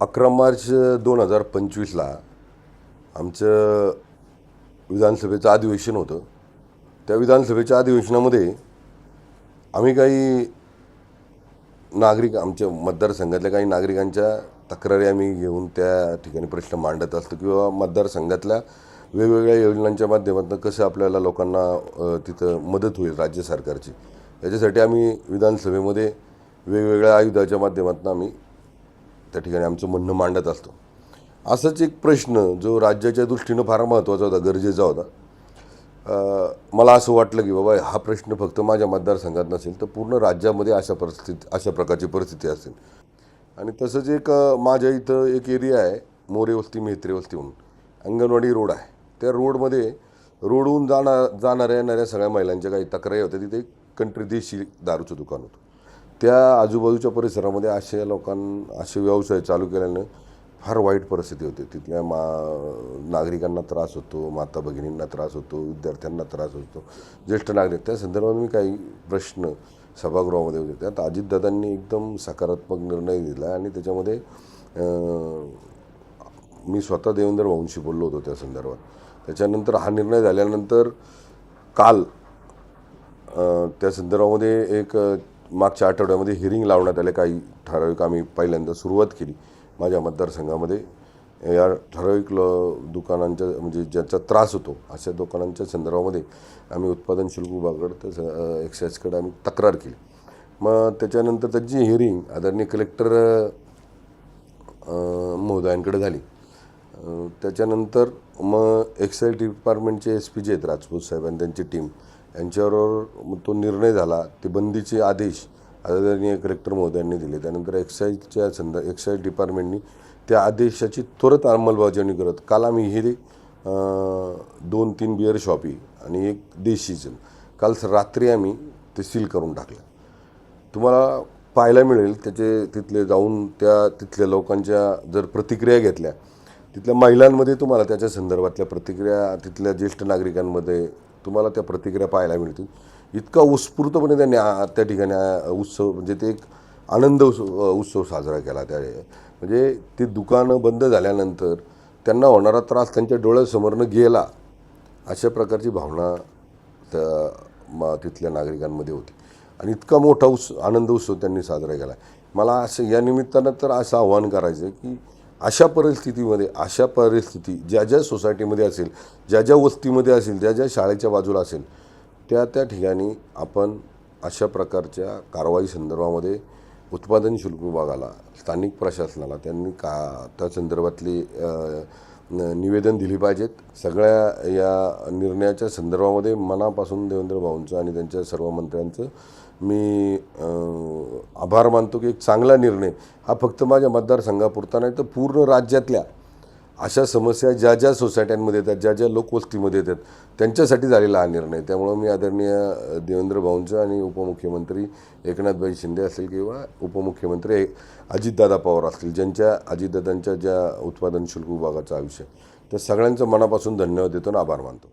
अकरा मार्च दोन हजार पंचवीसला आमचं विधानसभेचं अधिवेशन होतं. त्या विधानसभेच्या अधिवेशनामध्ये आम्ही काही नागरिक आमच्या मतदारसंघातल्या काही नागरिकांच्या तक्रारी आम्ही घेऊन त्या ठिकाणी प्रश्न मांडत असतो किंवा मतदारसंघातल्या वेगवेगळ्या योजनांच्या माध्यमातून कसं आपल्याला लोकांना तिथं मदत होईल राज्य सरकारची. याच्यासाठी आम्ही विधानसभेमध्ये वेगवेगळ्या आयुधाच्या माध्यमातून आम्ही त्या ठिकाणी आमचं म्हणणं मांडत असतो. असंच एक प्रश्न जो राज्याच्या दृष्टीनं फार महत्त्वाचा होता गरजेचा होता. मला असं वाटलं की बाबा हा प्रश्न फक्त माझ्या मतदारसंघात नसेल तर पूर्ण राज्यामध्ये अशा परिस्थिती अशा प्रकारची परिस्थिती असेल. आणि तसंच एक माझ्या इथं एक एरिया आहे मोरे वस्ती मेहत्रे वस्ती म्हणून. अंगणवाडी रोड आहे. त्या रोडमध्ये रोडहून जाणार जाणाऱ्या येणाऱ्या सगळ्या महिलांच्या काही तक्रारी होत्या. तिथे एक कंट्री देशी दारूचं दुकान होतं. त्या आजूबाजूच्या परिसरामध्ये असे लोकां असे व्यवसाय चालू केल्यानं फार वाईट परिस्थिती होती. तिथल्या मा नागरिकांना त्रास होतो माता भगिनींना त्रास होतो विद्यार्थ्यांना त्रास होतो ज्येष्ठ नागरिक. त्या संदर्भात मी काही प्रश्न सभागृहामध्ये होते. त्यात अजितदादांनी एकदम सकारात्मक निर्णय दिला आणि त्याच्यामध्ये मी स्वतः देवेंद्र भाऊंशी बोललो होतो त्या संदर्भात. त्याच्यानंतर हा निर्णय झाल्यानंतर काल त्या संदर्भामध्ये एक मागच्या आठवड्यामध्ये हिअरिंग लावण्यात आले. काही ठराविक आम्ही पहिल्यांदा सुरुवात केली माझ्या मतदारसंघामध्ये. या ठराविक ल दुकानांच्या म्हणजे ज्याचा त्रास होतो अशा दुकानांच्या संदर्भामध्ये आम्ही उत्पादन शुल्क विभागाकडे तर एक्साईजकडे आम्ही तक्रार केली. मग त्याच्यानंतर त्याची हिअरिंग आदरणीय कलेक्टर महोदयांकडे झाली. त्याच्यानंतर मग एक्साईज डिपार्टमेंटचे एस पी जे आहेत राजपूत साहेब आणि त्यांची टीम यांच्याबरोबर तो निर्णय झाला. ते बंदीचे आदेश आदरणीय कलेक्टर महोदयांनी दिले. त्यानंतर एक्साईजच्या संद एक्साईज डिपार्टमेंटनी त्या आदेशाची त्वरित अंमलबजावणी करत काल आम्ही हे दोन तीन बिअर शॉपी आणि एक देशीचं काल रात्री आम्ही ते सील करून टाकलं. तुम्हाला पाहायला मिळेल त्याचे तिथले जाऊन त्या तिथल्या लोकांच्या जर प्रतिक्रिया घेतल्या तिथल्या महिलांमध्ये तुम्हाला त्याच्या संदर्भातल्या प्रतिक्रिया तिथल्या ज्येष्ठ नागरिकांमध्ये तुम्हाला त्या प्रतिक्रिया पाहायला मिळतील. इतका उत्स्फूर्तपणे त्यांनी त्या ठिकाणी उत्सव म्हणजे ते एक आनंद उत्सव उत्सव साजरा केला त्या म्हणजे ते दुकानं बंद झाल्यानंतर त्यांना होणारा त्रास त्यांच्या डोळ्यासमोरनं गेला अशा प्रकारची भावना त्या तिथल्या नागरिकांमध्ये होती. आणि इतका मोठा उत्स आनंद उत्सव त्यांनी साजरा केला. मला असं या निमित्तानं तर असं आव्हान करायचं की अशा परिस्थितीमध्ये अशा परिस्थिती ज्या ज्या सोसायटीमध्ये असेल ज्या ज्या वस्तीमध्ये असेल ज्या ज्या शाळेच्या बाजूला असेल त्या त्या ठिकाणी आपण अशा प्रकारच्या कारवाई संदर्भामध्ये उत्पादन शुल्क विभागाला स्थानिक प्रशासनाला त्यांनी का त्या संदर्भातली निवेदन दिली पाहिजेत. सगळ्या या निर्णयाच्या संदर्भामध्ये मनापासून देवेंद्र भाऊंचं आणि त्यांच्या सर्व मंत्र्यांचं मी आभार मानतो की एक चांगला निर्णय हा फक्त माझ्या मतदारसंघापुरता नाही तर पूर्ण राज्यातल्या अशा समस्या ज्या ज्या सोसायट्यांमध्ये येतात ज्या ज्या लोकवस्तीमध्ये येतात त्यांच्यासाठी झालेला हा निर्णय. त्यामुळं मी आदरणीय देवेंद्र भाऊंचं आणि उपमुख्यमंत्री एकनाथभाई शिंदे असतील किंवा उपमुख्यमंत्री अजितदादा पवार असतील ज्यांच्या अजितदादांच्या ज्या उत्पादन शुल्क विभागाचा आयुष्य त्या सगळ्यांचं मनापासून धन्यवाद देतो आणि आभार मानतो.